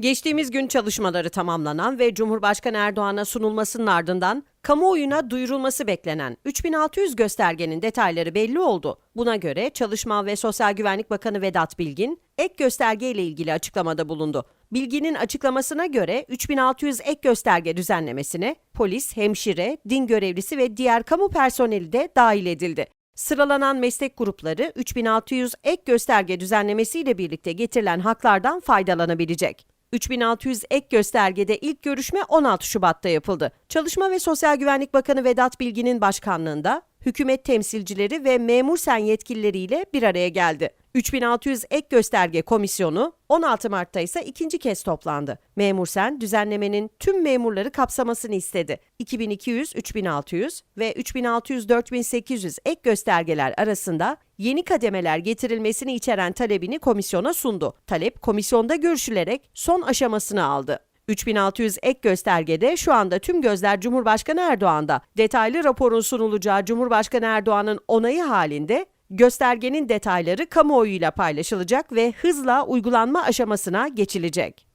Geçtiğimiz gün çalışmaları tamamlanan ve Cumhurbaşkanı Erdoğan'a sunulmasının ardından kamuoyuna duyurulması beklenen 3600 göstergenin detayları belli oldu. Buna göre Çalışma ve Sosyal Güvenlik Bakanı Vedat Bilgin ek gösterge ile ilgili açıklamada bulundu. Bilgin'in açıklamasına göre 3600 ek gösterge düzenlemesine polis, hemşire, din görevlisi ve diğer kamu personeli de dahil edildi. Sıralanan meslek grupları 3600 ek gösterge düzenlemesiyle birlikte getirilen haklardan faydalanabilecek. 3600 ek göstergede ilk görüşme 16 Şubat'ta yapıldı. Çalışma ve Sosyal Güvenlik Bakanı Vedat Bilgin'in başkanlığında hükümet temsilcileri ve memur sen yetkilileriyle bir araya geldi. 3600 ek gösterge komisyonu 16 Mart'ta ise ikinci kez toplandı. Memur sen düzenlemenin tüm memurları kapsamasını istedi. 2200, 3600 ve 3600, 4800 ek göstergeler arasında yeni kademeler getirilmesini içeren talebini komisyona sundu. Talep komisyonda görüşülerek son aşamasını aldı. 3600 ek göstergede şu anda tüm gözler Cumhurbaşkanı Erdoğan'da. Detaylı raporun sunulacağı Cumhurbaşkanı Erdoğan'ın onayı halinde göstergenin detayları kamuoyuyla paylaşılacak ve hızla uygulanma aşamasına geçilecek.